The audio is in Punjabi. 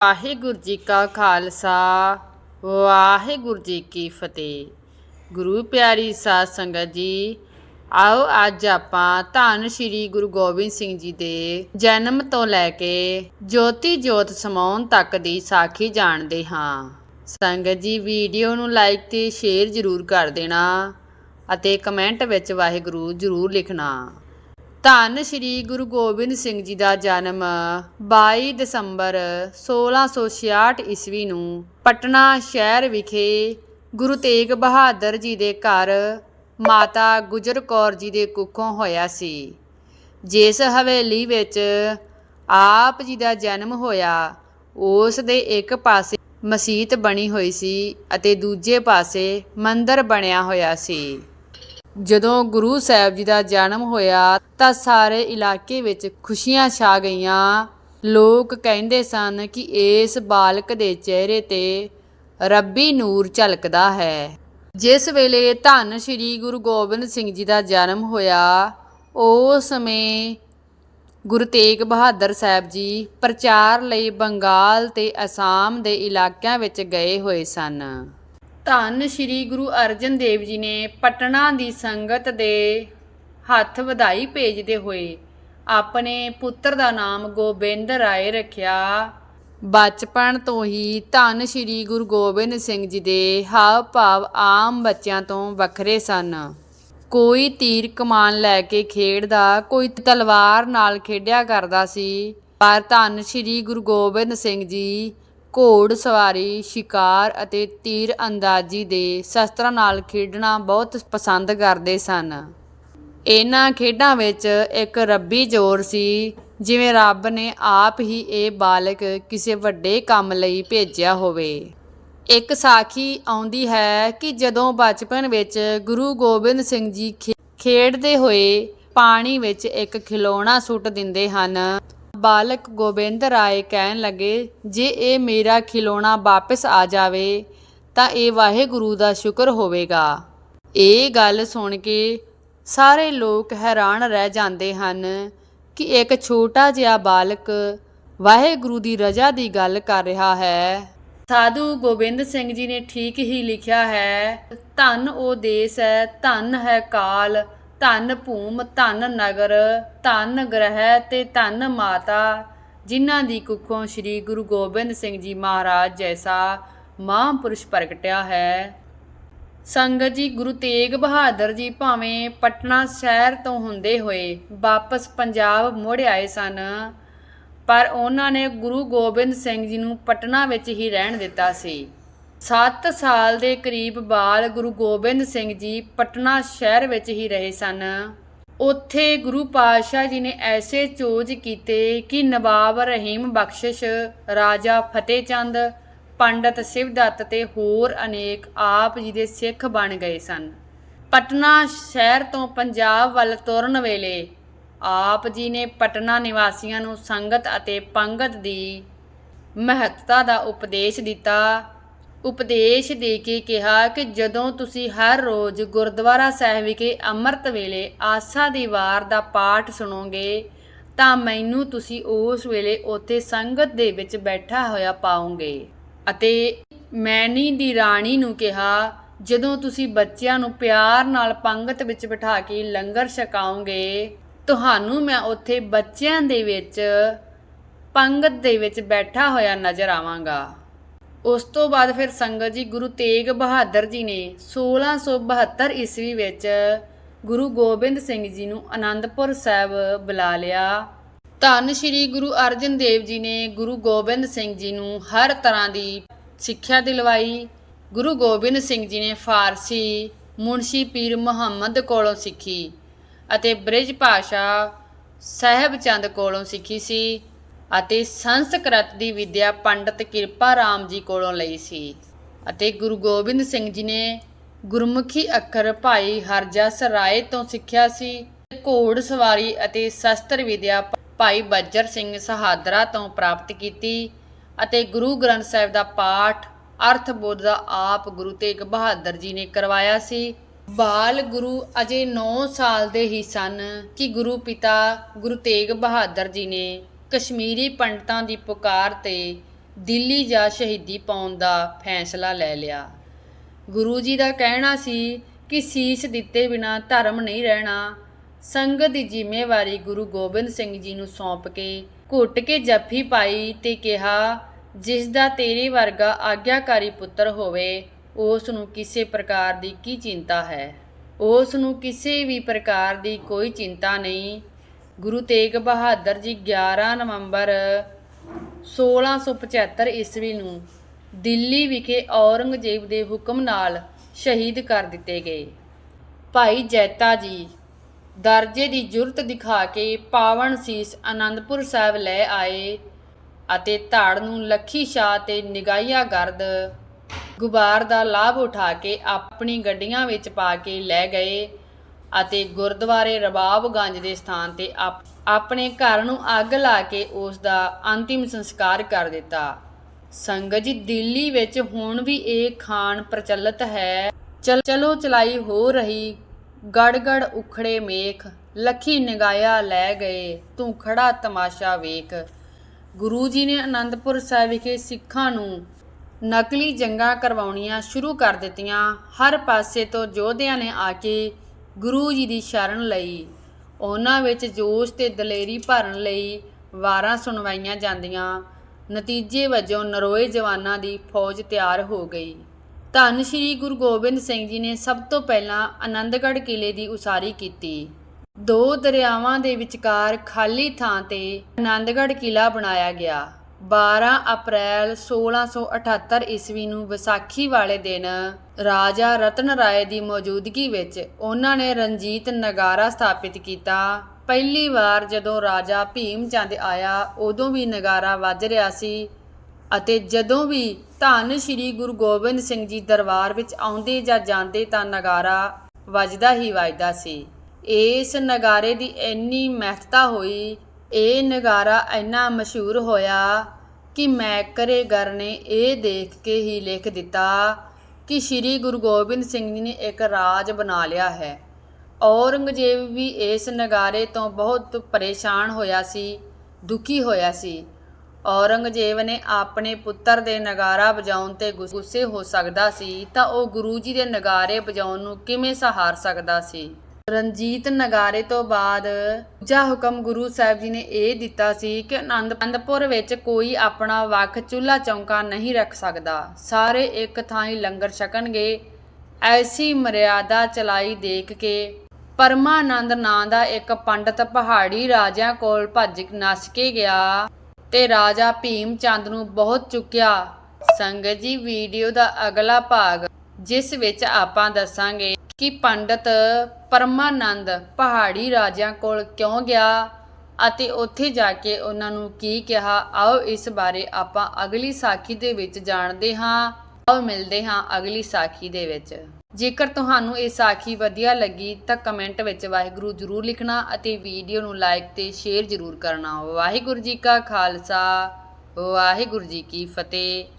ਵਾਹਿਗੁਰੂ ਜੀ ਕਾ ਖਾਲਸਾ, ਵਾਹਿਗੁਰੂ ਜੀ ਕੀ ਫਤਿਹ। ਗੁਰੂ ਪਿਆਰੀ ਸਾਧ ਸੰਗਤ ਜੀ, ਆਓ ਅੱਜ ਆਪਾਂ ਧੰਨ ਸ਼੍ਰੀ ਗੁਰੂ ਗੋਬਿੰਦ ਸਿੰਘ ਜੀ ਦੇ ਜਨਮ ਤੋਂ ਲੈ ਕੇ ਜੋਤੀ ਜੋਤ ਸਮਾਉਣ ਤੱਕ ਦੀ ਸਾਖੀ ਜਾਣਦੇ ਹਾਂ। ਸੰਗਤ ਜੀ, ਵੀਡੀਓ ਨੂੰ ਲਾਈਕ ਤੇ ਸ਼ੇਅਰ ਜ਼ਰੂਰ ਕਰ ਦੇਣਾ ਅਤੇ ਕਮੈਂਟ ਵਿੱਚ ਵਾਹਿਗੁਰੂ ਜ਼ਰੂਰ ਲਿਖਣਾ। ਧੰਨ ਸ਼੍ਰੀ ਗੁਰੂ ਗੋਬਿੰਦ ਸਿੰਘ ਜੀ ਦਾ ਜਨਮ 22 ਦਸੰਬਰ 1666 ਈਸਵੀ ਨੂੰ ਪਟਨਾ ਸ਼ਹਿਰ ਵਿਖੇ ਗੁਰੂ ਤੇਗ ਬਹਾਦਰ ਜੀ ਦੇ ਘਰ ਮਾਤਾ ਗੁਜਰ ਕੌਰ ਜੀ ਦੇ ਕੁੱਖੋਂ ਹੋਇਆ ਸੀ। ਜਿਸ ਹਵੇਲੀ ਵਿੱਚ ਆਪ ਜੀ ਦਾ ਜਨਮ ਹੋਇਆ, ਉਸ ਦੇ ਇੱਕ ਪਾਸੇ ਮਸਜਿਦ ਬਣੀ ਹੋਈ ਸੀ ਅਤੇ ਦੂਜੇ ਪਾਸੇ ਮੰਦਰ ਬਣਿਆ ਹੋਇਆ ਸੀ। ਜਦੋਂ ਗੁਰੂ ਸਾਹਿਬ ਜੀ ਦਾ ਜਨਮ ਹੋਇਆ ਤਾਂ ਸਾਰੇ ਇਲਾਕੇ ਵਿੱਚ ਖੁਸ਼ੀਆਂ ਛਾ ਗਈਆਂ। ਲੋਕ ਕਹਿੰਦੇ ਸਨ ਕਿ ਇਸ ਬਾਲਕ ਦੇ ਚਿਹਰੇ ਤੇ ਰੱਬੀ ਨੂਰ ਝਲਕਦਾ ਹੈ। ਜਿਸ ਵੇਲੇ ਧੰਨ ਸ਼੍ਰੀ ਗੁਰੂ ਗੋਬਿੰਦ ਸਿੰਘ ਜੀ ਦਾ ਜਨਮ ਹੋਇਆ ਉਸ ਸਮੇਂ ਗੁਰੂ ਤੇਗ ਬਹਾਦਰ ਸਾਹਿਬ ਜੀ ਪ੍ਰਚਾਰ ਲਈ ਬੰਗਾਲ ਤੇ ਅਸਾਮ ਦੇ ਇਲਾਕਿਆਂ ਵਿੱਚ ਗਏ ਹੋਏ ਸਨ। ਧੰਨ ਸ਼੍ਰੀ ਗੁਰੂ ਅਰਜਨ ਦੇਵ ਜੀ ਨੇ ਪਟਨਾ ਦੀ ਸੰਗਤ ਦੇ ਹੱਥ ਵਧਾਈ ਭੇਜਦੇ ਹੋਏ ਆਪਣੇ ਪੁੱਤਰ ਦਾ ਨਾਮ ਗੋਬਿੰਦ ਰਾਏ ਰੱਖਿਆ। ਬਚਪਨ ਤੋਂ ਹੀ ਧੰਨ ਸ਼੍ਰੀ ਗੁਰੂ ਗੋਬਿੰਦ ਸਿੰਘ ਜੀ ਦੇ ਹਾਵ ਭਾਵ ਆਮ ਬੱਚਿਆਂ ਤੋਂ ਵੱਖਰੇ ਸਨ। ਕੋਈ ਤੀਰ ਕਮਾਨ ਲੈ ਕੇ ਖੇਡਦਾ, ਕੋਈ ਤਲਵਾਰ ਨਾਲ ਖੇਡਿਆ ਕਰਦਾ ਸੀ। ਪਰ ਧੰਨ ਸ਼੍ਰੀ ਗੁਰੂ ਗੋਬਿੰਦ ਸਿੰਘ ਜੀ ਘੋੜ ਸਵਾਰੀ, ਸ਼ਿਕਾਰ ਅਤੇ ਤੀਰ ਅੰਦਾਜ਼ੀ ਦੇ ਸ਼ਸਤਰਾਂ ਨਾਲ ਖੇਡਣਾ ਬਹੁਤ ਪਸੰਦ ਕਰਦੇ ਸਨ। ਇਹਨਾਂ ਖੇਡਾਂ ਵਿੱਚ ਇੱਕ ਰੱਬੀ ਜ਼ੋਰ ਸੀ, ਜਿਵੇਂ ਰੱਬ ਨੇ ਆਪ ਹੀ ਇਹ ਬਾਲਕ ਕਿਸੇ ਵੱਡੇ ਕੰਮ ਲਈ ਭੇਜਿਆ ਹੋਵੇ। ਇੱਕ ਸਾਖੀ ਆਉਂਦੀ ਹੈ ਕਿ ਜਦੋਂ ਬਚਪਨ ਵਿੱਚ ਗੁਰੂ ਗੋਬਿੰਦ ਸਿੰਘ ਜੀ ਖੇ- ਖੇਡਦੇ ਹੋਏ ਪਾਣੀ ਵਿੱਚ ਇੱਕ ਖਿਲੌਣਾ ਸੁੱਟ ਦਿੰਦੇ ਹਨ ਬਾਲਕ ਗੋਬਿੰਦ ਰਾਏ ਕਹਿਣ ਲੱਗੇ, ਜੇ ਇਹ ਮੇਰਾ ਖਿਲੌਣਾ ਵਾਪਸ ਆ ਜਾਵੇ, ਤਾਂ ਇਹ ਵਾਹਿਗੁਰੂ ਦਾ ਸ਼ੁਕਰ ਹੋਵੇਗਾ। ਇਹ ਗੱਲ ਸੁਣ ਕੇ ਸਾਰੇ ਲੋਕ ਹੈਰਾਨ ਰਹਿ ਜਾਂਦੇ ਹਨ ਕਿ ਇੱਕ ਛੋਟਾ ਜਿਹਾ ਬਾਲਕ ਵਾਹਿਗੁਰੂ ਦੀ ਰਜ਼ਾ ਦੀ ਗੱਲ ਕਰ ਰਿਹਾ ਹੈ। ਸਾਧੂ ਗੋਬਿੰਦ ਸਿੰਘ ਜੀ ਨੇ ਠੀਕ ਹੀ ਲਿਖਿਆ ਹੈ, ਧਨ ਉਹ ਦੇਸ ਹੈ, ਧਨ ਹੈ ਕਾਲ ਧੰਨ ਭੂਮ, ਧੰਨ ਨਗਰ, ਧੰਨ ਗ੍ਰਹਿ ਤੇ ਧੰਨ ਮਾਤਾ, ਜਿਨ੍ਹਾਂ ਦੀ ਕੁੱਖੋਂ ਸ੍ਰੀ ਗੁਰੂ ਗੋਬਿੰਦ ਸਿੰਘ ਜੀ ਮਹਾਰਾਜ ਜੈਸਾ ਮਹਾਂਪੁਰਸ਼ ਪ੍ਰਗਟਿਆ ਹੈ। ਸੰਗਤ ਜੀ, ਗੁਰੂ ਤੇਗ ਬਹਾਦਰ ਜੀ ਭਾਵੇਂ ਪਟਨਾ ਸ਼ਹਿਰ ਤੋਂ ਹੁੰਦੇ ਹੋਏ ਵਾਪਸ ਪੰਜਾਬ ਮੁੜ ਆਏ ਸਨ, ਪਰ ਉਹਨਾਂ ਨੇ ਗੁਰੂ ਗੋਬਿੰਦ ਸਿੰਘ ਜੀ ਨੂੰ ਪਟਨਾ ਵਿੱਚ ਹੀ ਰਹਿਣ ਦਿੱਤਾ ਸੀ। 7 ਸਾਲ ਦੇ ਕਰੀਬ ਬਾਲ ਗੁਰੂ ਗੋਬਿੰਦ ਸਿੰਘ ਜੀ ਪਟਨਾ ਸ਼ਹਿਰ ਵਿੱਚ ਹੀ ਰਹੇ ਸਨ। ਉੱਥੇ ਗੁਰੂ ਪਾਤਸ਼ਾਹ ਜੀ ਨੇ ਐਸੇ ਚੋਜ ਕੀਤੇ ਕਿ ਨਵਾਬ ਰਹੀਮ ਬਖਸ਼ਿਸ਼, ਰਾਜਾ ਫਤਿਹ ਚੰਦ, ਪੰਡਤ ਸਿਵਦੱਤ ਤੇ ਹੋਰ ਅਨੇਕ ਆਪ ਜੀ ਦੇ ਸਿੱਖ ਬਣ ਗਏ ਸਨ। ਪਟਨਾ ਸ਼ਹਿਰ ਤੋਂ ਪੰਜਾਬ ਵੱਲ ਤੁਰਨ ਵੇਲੇ ਆਪ ਜੀ ਨੇ ਪਟਨਾ ਨਿਵਾਸੀਆਂ ਨੂੰ ਸੰਗਤ ਅਤੇ ਪੰਗਤ ਦੀ ਮਹੱਤਤਾ ਦਾ ਉਪਦੇਸ਼ ਦਿੱਤਾ। ਉਪਦੇਸ਼ ਦੇ ਕੇ ਕਿਹਾ ਕਿ ਜਦੋਂ ਤੁਸੀਂ ਹਰ ਰੋਜ਼ ਗੁਰਦੁਆਰਾ ਸਾਹਿਬ ਵਿਖੇ ਅੰਮ੍ਰਿਤ ਵੇਲੇ ਆਸਾ ਦੀ ਵਾਰ ਦਾ ਪਾਠ ਸੁਣੋਗੇ, ਤਾਂ ਮੈਨੂੰ ਤੁਸੀਂ ਉਸ ਵੇਲੇ ਉੱਥੇ ਸੰਗਤ ਦੇ ਵਿੱਚ ਬੈਠਾ ਹੋਇਆ ਪਾਓਗੇ। ਅਤੇ ਮੈਨੀ ਦੀ ਰਾਣੀ ਨੂੰ ਕਿਹਾ, ਜਦੋਂ ਤੁਸੀਂ ਬੱਚਿਆਂ ਨੂੰ ਪਿਆਰ ਨਾਲ ਪੰਗਤ ਵਿੱਚ ਬਿਠਾ ਕੇ ਲੰਗਰ ਛਕਾਓਗੇ, ਤੁਹਾਨੂੰ ਮੈਂ ਉੱਥੇ ਬੱਚਿਆਂ ਦੇ ਵਿੱਚ ਪੰਗਤ ਦੇ ਵਿੱਚ ਬੈਠਾ ਹੋਇਆ ਨਜ਼ਰ ਆਵਾਂਗਾ। ਉਸ ਤੋਂ ਬਾਅਦ ਫਿਰ ਸੰਗਤ ਜੀ ਗੁਰੂ ਤੇਗ ਬਹਾਦਰ ਜੀ ਨੇ 1672 ਈਸਵੀ ਵਿੱਚ ਗੁਰੂ ਗੋਬਿੰਦ ਸਿੰਘ ਜੀ ਨੂੰ ਆਨੰਦਪੁਰ ਸਾਹਿਬ ਬੁਲਾ ਲਿਆ। ਧੰਨ ਸ਼੍ਰੀ ਗੁਰੂ ਅਰਜਨ ਦੇਵ ਜੀ ਨੇ ਗੁਰੂ ਗੋਬਿੰਦ ਸਿੰਘ ਜੀ ਨੂੰ ਹਰ ਤਰ੍ਹਾਂ ਦੀ ਸਿੱਖਿਆ ਦਿਲਵਾਈ। ਗੁਰੂ ਗੋਬਿੰਦ ਸਿੰਘ ਜੀ ਨੇ ਫਾਰਸੀ, ਮੁਨਸ਼ੀ ਪੀਰ ਮੁਹੰਮਦ ਕੋਲੋਂ ਸਿੱਖੀ ਅਤੇ ਬ੍ਰਿਜ ਭਾਸ਼ਾ ਸਾਹਿਬ ਚੰਦ ਕੋਲੋਂ ਸਿੱਖੀ ਸੀ। ਅਤੇ ਸੰਸਕ੍ਰਿਤ ਦੀ ਵਿਦਿਆ ਪੰਡਤ ਕਿਰਪਾ ਰਾਮ ਜੀ ਕੋਲੋਂ ਲਈ ਸੀ। ਅਤੇ ਗੁਰੂ ਗੋਬਿੰਦ ਸਿੰਘ ਜੀ ਨੇ ਗੁਰਮੁਖੀ ਅੱਖਰ ਭਾਈ ਹਰਜਸ ਰਾਏ ਤੋਂ ਸਿੱਖਿਆ ਸੀ। ਘੋੜ ਸਵਾਰੀ ਅਤੇ ਸ਼ਸਤਰ ਵਿਦਿਆ ਭਾਈ ਬੱਜਰ ਸਿੰਘ ਸਹਾਦਰਾ ਤੋਂ ਪ੍ਰਾਪਤ ਕੀਤੀ ਅਤੇ ਗੁਰੂ ਗ੍ਰੰਥ ਸਾਹਿਬ ਦਾ ਪਾਠ ਅਰਥ ਬੋਧ ਦਾ ਆਪ ਗੁਰੂ ਤੇਗ ਬਹਾਦਰ ਜੀ ਨੇ ਕਰਵਾਇਆ ਸੀ। ਬਾਲ ਗੁਰੂ ਅਜੇ 9 ਸਾਲ ਦੇ ਹੀ ਸਨ ਕਿ ਗੁਰੂ ਪਿਤਾ ਗੁਰੂ ਤੇਗ ਬਹਾਦਰ ਜੀ ਨੇ ਕਸ਼ਮੀਰੀ ਪੰਡਤਾਂ ਦੀ ਪੁਕਾਰ ਤੇ ਦਿੱਲੀ ਜਾ ਸ਼ਹੀਦੀ ਪਾਉਣ ਦਾ ਫੈਸਲਾ ਲੈ ਲਿਆ। ਗੁਰੂ ਜੀ ਦਾ ਕਹਿਣਾ ਸੀ ਕਿ ਸੀਸ ਦਿੱਤੇ ਬਿਨਾ ਧਰਮ ਨਹੀਂ ਰਹਿਣਾ। ਸੰਗਤ ਦੀ ਜ਼ਿੰਮੇਵਾਰੀ ਗੁਰੂ ਗੋਬਿੰਦ ਸਿੰਘ ਜੀ ਨੂੰ ਸੌਂਪ ਕੇ ਘੁੱਟ ਕੇ ਜੱਫੀ ਪਾਈ ਤੇ ਕਿਹਾ, ਜਿਸ ਦਾ ਤੇਰੇ ਵਰਗਾ ਆਗਿਆਕਾਰੀ ਪੁੱਤਰ ਹੋਵੇ, ਉਸ ਨੂੰ ਕਿਸੇ ਪ੍ਰਕਾਰ ਦੀ ਕੀ ਚਿੰਤਾ ਹੈ? ਉਸ ਨੂੰ ਕਿਸੇ ਵੀ ਪ੍ਰਕਾਰ ਦੀ ਕੋਈ ਚਿੰਤਾ ਨਹੀਂ। ਗੁਰੂ ਤੇਗ ਬਹਾਦਰ ਜੀ 11 ਨਵੰਬਰ 1675 ਈਸਵੀ ਨੂੰ ਦਿੱਲੀ ਵਿਖੇ ਔਰੰਗਜ਼ੇਬ ਦੇ ਹੁਕਮ ਨਾਲ ਸ਼ਹੀਦ ਕਰ ਦਿੱਤੇ ਗਏ। ਭਾਈ ਜੈਤਾ ਜੀ ਦਰਜੇ ਦੀ ਜੁਰਤ ਦਿਖਾ ਕੇ ਪਾਵਨ ਸੀਸ ਆਨੰਦਪੁਰ ਸਾਹਿਬ ਲੈ ਆਏ ਅਤੇ ਧਾੜ ਨੂੰ ਲੱਖੀ ਸ਼ਾਹ ਤੇ ਨਿਗਾਹੀਆ ਗਰਦ ਗੁਬਾਰ ਦਾ ਲਾਭ ਉਠਾ ਕੇ ਆਪਣੀ ਗੱਡੀਆਂ ਵਿੱਚ ਪਾ ਕੇ ਲੈ ਗਏ। ਅਤੇ ਗੁਰਦੁਆਰੇ ਰਬਾਬਗੰਜ ਦੇ ਸਥਾਨ ਤੇ ਆਪ- ਆਪਣੇ ਘਰ ਨੂੰ ਅੱਗ ਲਾ ਕੇ ਉਸ ਦਾ ਅੰਤਿਮ ਸੰਸਕਾਰ ਕਰ ਦਿੱਤਾ। ਸੰਗਤ ਜੀ, ਦਿੱਲੀ ਵਿੱਚ ਹੁਣ ਵੀ ਇਹ ਖਾਨ ਪ੍ਰਚਲਿਤ ਹੈ। ਚਲੋ ਚਲਾਈ ਹੋ ਰਹੀ ਗੜ ਗੜ ਉਖੜੇ ਮੇਖ, ਲੱਖੀ ਨਗਾਇਆ ਲੈ ਗਏ, ਤੂੰ ਖੜਾ ਤਮਾਸ਼ਾ ਵੇਖ। ਗੁਰੂ ਜੀ ਨੇ ਅਨੰਦਪੁਰ ਸਾਹਿਬ ਵਿਖੇ ਸਿੱਖਾਂ ਨੂੰ ਨਕਲੀ ਜੰਗਾਂ ਕਰਵਾਉਣੀਆਂ ਸ਼ੁਰੂ ਕਰ ਦਿੱਤੀਆਂ। ਹਰ ਪਾਸੇ ਤੋਂ ਯੋਧਿਆਂ ਨੇ ਆ ਕੇ ਗੁਰੂ ਜੀ ਦੀ ਸ਼ਰਨ ਲਈ, ਉਹਨਾਂ ਵਿੱਚ ਜੋਸ਼ ਤੇ ਦਲੇਰੀ ਭਰਨ ਲਈ ਵਾਰਾਂ ਸੁਣਵਾਈਆਂ ਜਾਂਦੀਆਂ। ਨਤੀਜੇ ਵਜੋਂ ਨਰੋਏ ਜਵਾਨਾਂ ਦੀ ਫੌਜ ਤਿਆਰ ਹੋ ਗਈ। ਧੰਨ ਸ਼੍ਰੀ ਗੁਰੂ ਗੋਬਿੰਦ ਸਿੰਘ ਜੀ ਨੇ ਸਭ ਤੋਂ ਪਹਿਲਾਂ ਆਨੰਦਗੜ੍ਹ ਕਿਲੇ ਦੀ ਉਸਾਰੀ ਕੀਤੀ। ਦੋ ਦਰਿਆਵਾਂ ਦੇ ਵਿਚਕਾਰ ਖਾਲੀ ਥਾਂ ਤੇ ਆਨੰਦਗੜ੍ਹ ਕਿਲਾ ਬਣਾਇਆ ਗਿਆ। 12 ਅਪ੍ਰੈਲ 1678 ਈਸਵੀ ਨੂੰ ਵਿਸਾਖੀ ਵਾਲੇ ਦਿਨ ਰਾਜਾ ਰਤਨ ਰਾਏ ਦੀ ਮੌਜੂਦਗੀ ਵਿੱਚ ਉਹਨਾਂ ਨੇ ਰਣਜੀਤ ਨਗਾਰਾ ਸਥਾਪਿਤ ਕੀਤਾ। ਪਹਿਲੀ ਵਾਰ ਜਦੋਂ ਰਾਜਾ ਭੀਮ ਚੰਦ ਆਇਆ, ਉਦੋਂ ਵੀ ਨਗਾਰਾ ਵੱਜ ਰਿਹਾ ਸੀ ਅਤੇ ਜਦੋਂ ਵੀ ਧੰਨ ਸ਼੍ਰੀ ਗੁਰੂ ਗੋਬਿੰਦ ਸਿੰਘ ਜੀ ਦਰਬਾਰ ਵਿੱਚ ਆਉਂਦੇ ਜਾਂ ਜਾਂਦੇ ਤਾਂ ਨਗਾਰਾ ਵੱਜਦਾ ਹੀ ਵੱਜਦਾ ਸੀ। ਇਸ ਨਗਾਰੇ ਦੀ ਇੰਨੀ ਮਹੱਤਤਾ ਹੋਈ ਇਹ ਨਗਾਰਾ ਇੰਨਾ ਮਸ਼ਹੂਰ ਹੋਇਆ ਕਿ ਮੈਕਰੇਗਰ ਨੇ ਇਹ ਦੇਖ ਕੇ ਹੀ ਲਿਖ ਦਿੱਤਾ ਕਿ ਸ਼੍ਰੀ ਗੁਰੂ ਗੋਬਿੰਦ ਸਿੰਘ ਜੀ ਨੇ ਇੱਕ ਰਾਜ ਬਣਾ ਲਿਆ ਹੈ। ਔਰੰਗਜ਼ੇਬ ਵੀ ਇਸ ਨਗਾਰੇ ਤੋਂ ਬਹੁਤ ਪਰੇਸ਼ਾਨ ਹੋਇਆ ਸੀ, ਦੁਖੀ ਹੋਇਆ ਸੀ। ਔਰੰਗਜ਼ੇਬ ਨੇ ਆਪਣੇ ਪੁੱਤਰ ਦੇ ਨਗਾਰਾ ਵਜਾਉਣ ਤੇ ਗੁ- ਗੁੱਸੇ ਹੋ ਸਕਦਾ ਸੀ ਤਾਂ ਉਹ ਗੁਰੂ ਜੀ ਦੇ ਨਗਾਰੇ ਵਜਾਉਣ ਨੂੰ ਕਿਵੇਂ ਸਹਾਰ ਸਕਦਾ ਸੀ? ਰਣਜੀਤ ਨਗਾਰੇ ਤੋਂ ਬਾਅਦ ਦੂਜਾ ਹੁਕਮ ਗੁਰੂ ਸਾਹਿਬ ਜੀ ਨੇ ਇਹ ਦਿੱਤਾ ਸੀ ਕਿ ਆਨੰਦ ਆਨੰਦਪੁਰ ਵਿੱਚ ਕੋਈ ਆਪਣਾ ਵੱਖ ਚੁੱਲ੍ਹਾ ਚੌਂਕਾ ਨਹੀਂ ਰੱਖ ਸਕਦਾ। ਸਾਰੇ ਇੱਕ ਥਾਂ ਹੀ ਲੰਗਰ ਛਕਣਗੇ, ਐਸੀ ਮਰਿਆਦਾ ਚਲਾਈ ਦੇਖ ਕੇ ਪਰਮਾਨੰਦ ਨਾਂ ਦਾ ਇੱਕ ਪੰਡਤ ਪਹਾੜੀ ਰਾਜਿਆਂ ਕੋਲ ਭੱਜ ਨੱਸ ਕੇ ਗਿਆ ਤੇ ਰਾਜਾ ਭੀਮ ਚੰਦ ਨੂੰ ਬਹੁਤ ਚੁੱਕਿਆ। ਸੰਗਤ ਜੀ, ਵੀਡੀਓ ਦਾ ਅਗਲਾ ਭਾਗ। ਜਿਸ ਵਿੱਚ ਆਪਾਂ ਦੱਸਾਂਗੇ ਕਿ ਪੰਡਤ ਪਰਮਾਨੰਦ ਪਹਾੜੀ ਰਾਜਿਆਂ ਕੋਲ ਕਿਉਂ ਗਿਆ ਅਤੇ ਉੱਥੇ ਜਾ ਕੇ ਉਹਨਾਂ ਨੂੰ ਕੀ ਕਿਹਾ? ਆਓ ਇਸ ਬਾਰੇ ਆਪਾਂ ਅਗਲੀ ਸਾਖੀ ਦੇ ਵਿੱਚ ਜਾਣਦੇ ਹਾਂ। ਆਓ ਮਿਲਦੇ ਹਾਂ ਅਗਲੀ ਸਾਖੀ ਦੇ ਵਿੱਚ। ਜੇਕਰ ਤੁਹਾਨੂੰ ਇਹ ਸਾਖੀ ਵਧੀਆ ਲੱਗੀ ਤਾਂ ਕਮੈਂਟ ਵਿੱਚ ਵਾਹਿਗੁਰੂ ਜ਼ਰੂਰ ਲਿਖਣਾ ਅਤੇ ਵੀਡੀਓ ਨੂੰ ਲਾਈਕ ਤੇ ਸ਼ੇਅਰ ਜ਼ਰੂਰ ਕਰਨਾ। ਵਾਹਿਗੁਰੂ ਜੀ ਕਾ ਖਾਲਸਾ, ਵਾਹਿਗੁਰੂ ਜੀ ਕੀ ਫਤਿਹ।